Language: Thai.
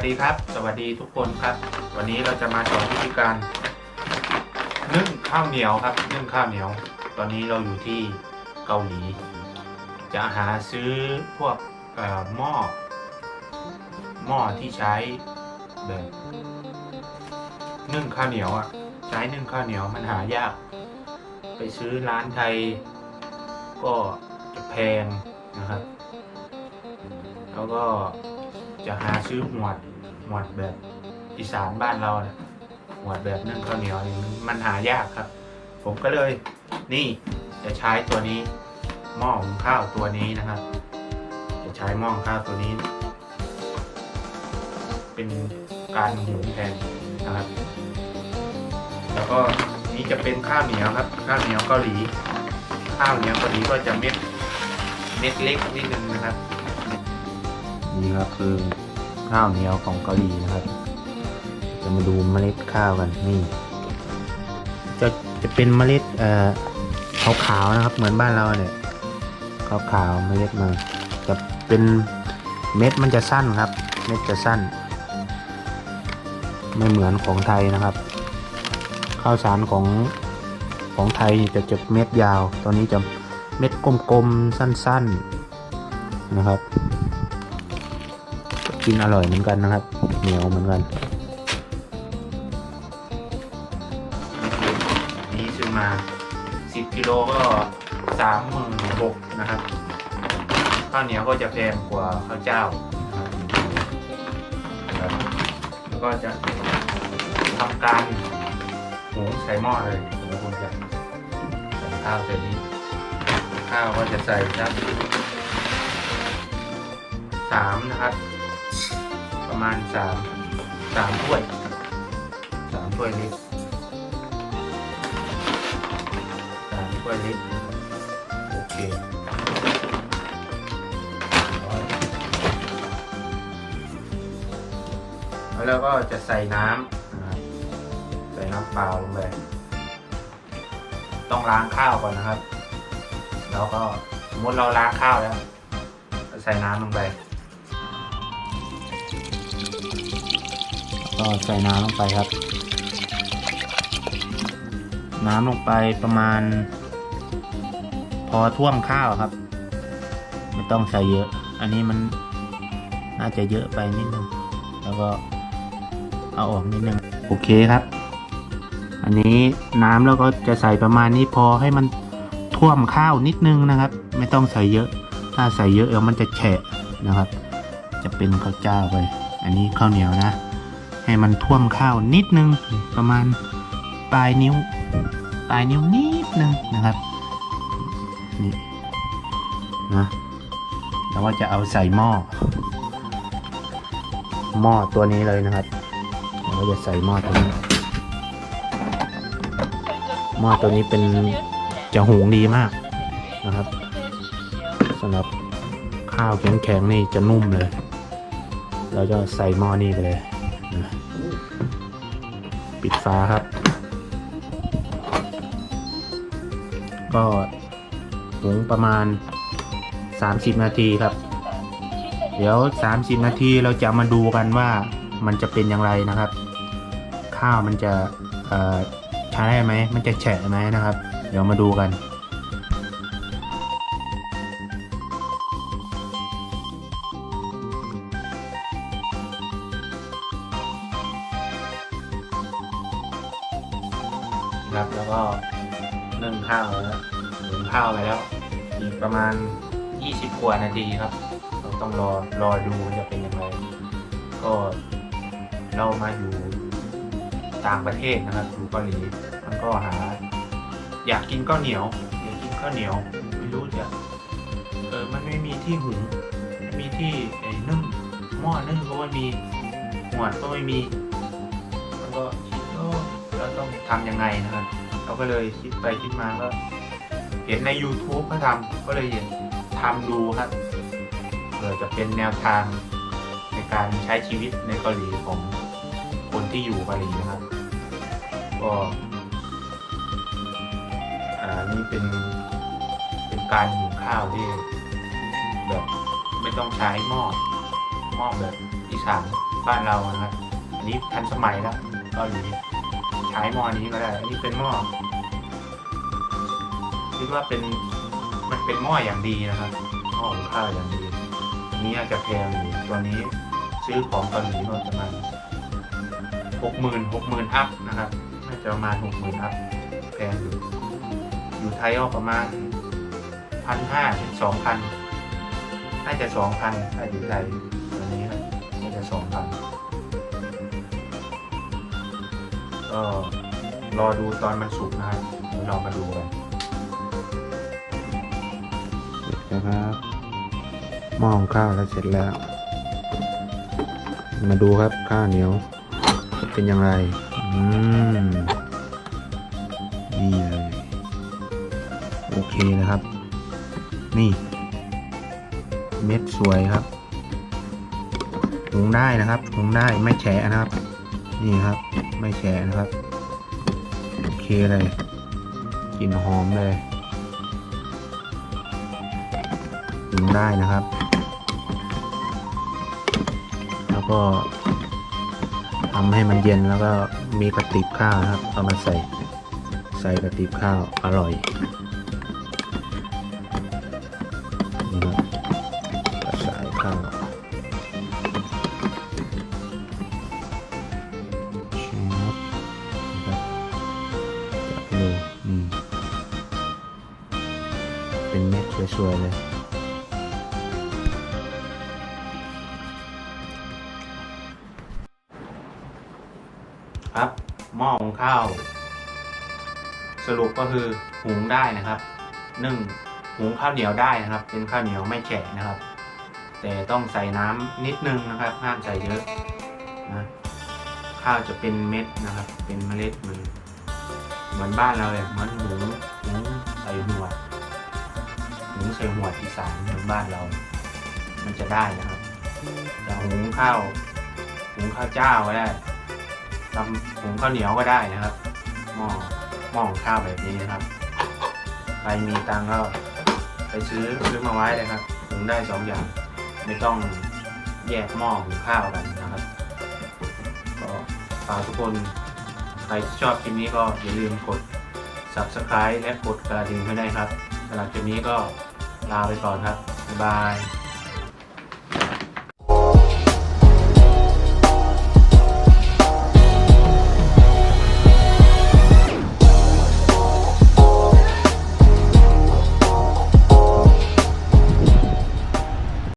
วัสดีครับ สวัสดีทุกคนครับ วันนี้เราจะมาสอนวิธีการนึ่งข้าวเหนียวครับนึ่งข้าวเหนียว ตอนนี้เราอยู่ที่เกาหลี จะหาซื้อพวกหม้อหม้อที่ใช้แบบนึ่งข้าวเหนียวอะใช้นึ่งข้าวเหนียวมันหายาก ไปซื้อร้านไทยก็จะแพงนะครับ แล้วก็จะหาซื้อหมวด หมวดแบบอีสานบ้านเราเนี่ยหมวดแบบนึ่งข้าวเหนียวนี่มันหายากครับ ผมก็เลยนี่จะใช้ตัวนี้หม้อหุงข้าวตัวนี้นะครับ จะใช้หม้อหุงข้าวตัวนี้ เป็นการหุงแทนนะครับ แล้วก็นี่จะเป็นข้าวเหนียวครับ ข้าวเหนียวเกาหลี ข้าวเหนียวเกาหลีก็จะเม็ดเม็ดเล็กนิดนึงนะครับ นี่ครับคือ ข้าวเหนียวของเกาหลีนะครับ จะมาดูเมล็ดข้าวกันนี่ จะจะเป็นเมล็ดเอ่อขาวๆนะครับ เหมือนบ้านเราเนี่ยขาวๆเมล็ดมาจะเป็นเม็ดมันจะสั้นครับ เม็ดจะสั้น ไม่เหมือนของไทยนะครับ ข้าวสารของของไทยจะจะเม็ดยาว ตอนนี้จะเม็ดกลมๆสั้น ๆนะครับ กินอร่อยเหมือนกันนะครับ เหนียวเหมือนกัน นี่ซื้อมา 10กิโลก็สามหมื่นหกนะครับ ข้าวเหนียวก็จะแพงกว่าข้าวเจ้านะครับแล้วก็จะทำการหุงใส่หม้อเลยแล้วคุณจะใส่ข้าวใส่นี้ ข้าวก็จะใส่สักสามนะครับ ประมาณสามสามถ้วยสามถ้วยเล็กสามถ้วยเล็กโอเคแล้วก็จะใส่น้ำใส่น้ำเปล่าลงไปต้องล้างข้าวก่อนนะครับ แล้วก็สมมติเราล้างข้าวแล้ว ใส่น้ำลงไป ก็ใส่น้ำลงไปครับ น้ำลงไปประมาณ พอท่วมข้าวครับ ไม่ต้องใส่เยอะ อันนี้มันน่าจะเยอะไปนิดนึง แล้วก็เอาออกนิดนึง โอเคครับ อันนี้น้ำแล้วก็จะใส่ประมาณนี้พอให้มันท่วมข้าวนิดนึงนะครับ ไม่ต้องใส่เยอะ ถ้าใส่เยอะเดี๋ยวมันจะแฉะนะครับ จะเป็นข้าวเจ้าไป อันนี้ข้าวเหนียวนะ ให้มันท่วมข้าวนิดนึงประมาณปลายนิ้ว ปลายนิ้วนิดนึงนะครับนี่นะแล้วก็จะเอาใส่หม้อหม้อตัวนี้เลยนะครับเราก็จะใส่หม้อตัวนี้หม้อตัวนี้เป็นจะหุงดีมากนะครับสำหรับข้าวแข็งๆนี่จะนุ่มเลย เราจะใส่หม้อนี่ไปเลย ปิดฝาครับ ก็หุงประมาณ 30 นาทีครับ เดี๋ยว 30 นาทีเราจะมาดูกันว่ามันจะเป็นอย่างไรนะครับ ข้าวมันจะใช้ได้ไหมมันจะแฉะไหมนะครับ เดี๋ยวมาดูกัน ครับ แล้วก็นึ่งข้าวแล้วหุงข้าวไปแล้วอีกประมาณ 20กว่านาทีครับ เราต้องรอรอดูจะเป็นยังไงก็เรามาอยู่ต่างประเทศนะครับอยู่เกาหลีมันก็หา อยากกินข้าวเหนียวอยากกินข้าวเหนียวไม่รู้จะเออมันไม่มีที่หุงไม่มีที่ไอ้นึ่งหม้อนึ่งก็ไม่มีหวดก็ไม่มีมันก็ ต้องทำยังไงนะครับเราก็เลยคิดไปคิดมาก็เห็นใน YouTube เขาทำก็เลยเห็นทำดูครับเผื่อจะเป็นแนวทางในการใช้ชีวิตในเกาหลีของคนที่อยู่เกาหลีนะครับ ก็อ่านี่เป็นเป็นการหุงข้าวที่แบบไม่ต้องใช้หม้อหม้อแบบอีสานบ้านเรานะครับ อันนี้ทันสมัยแล้วเกาหลี ใช้หม้อนี้ก็ได้อันนี้เป็นหม้อคิดว่าเป็นมันเป็นหม้ออย่างดีนะครับหม้อหุงข้าวอย่างดีอันนี้อาจจะแพงอยู่ตัวนี้ซื้อของเกาหลีก็จะมาหกหมื่นหกหมื่นอัพนะครับน่าจะประมาณหกหมื่นอัพแพงอยู่อยู่ไทยก็ประมาณพันห้าถึงสองพันน่าจะสองพันถ้าอยู่ไทยตัวนี้น่าจะสองพัน ก็รอดูตอนมันสุกนะครับเรามาดูกันเสร็จแล้วครับหม้อของข้าวแล้วเสร็จแล้ว มาดูครับข้าวเหนียว เป็นอย่างไรอืมนี่เลยโอเคนะครับ นี่ เม็ดสวยครับหุงได้นะครับหุงได้ไม่แฉะนะครับ นี่ครับ ไม่แฉะนะครับ โอเคเลยกลิ่นหอมเลยหุงได้นะครับ แล้วก็ทำให้มันเย็นแล้วก็มีกระติบข้าวนะครับ เอามาใส่ใส่กระติบข้าวอร่อยนี่ครับกระสายข้าว สวยเลยครับหม้อหุงข้าว สรุปก็คือหุงได้นะครับนึ่งหุงข้าวเหนียวได้นะครับ เป็นข้าวเหนียวไม่แฉะนะครับ แต่ต้องใส่น้ำนิดนึงนะครับห้ามใส่เยอะนะข้าวจะเป็นเม็ดนะครับ เป็นเมล็ดเหมือนเหมือนบ้านเราเลยเหมือนหุงหุงใส่หัว หุงใส่หัวอีสานเหมือนบ้านเรา มันจะได้นะครับจะหุงข้าวหุงข้าวเจ้าก็ได้ทำหุงข้าวเหนียวก็ได้นะครับ หม้อหม้อหุงข้าวแบบนี้นะครับ ใครมีตังก็ไปซื้อซื้อมาไว้เลยครับหุงได้สองอย่าง ไม่ต้องแยกหม้อหุงข้าวกันนะครับ ก็ฝากทุกคนใครชอบคลิปนี้ก็อย่าลืมกด subscribe และกดกระดิ่งให้ได้ครับสำหรับคลิปนี้ก็ ลาไปก่อนครับบ๊ายบาย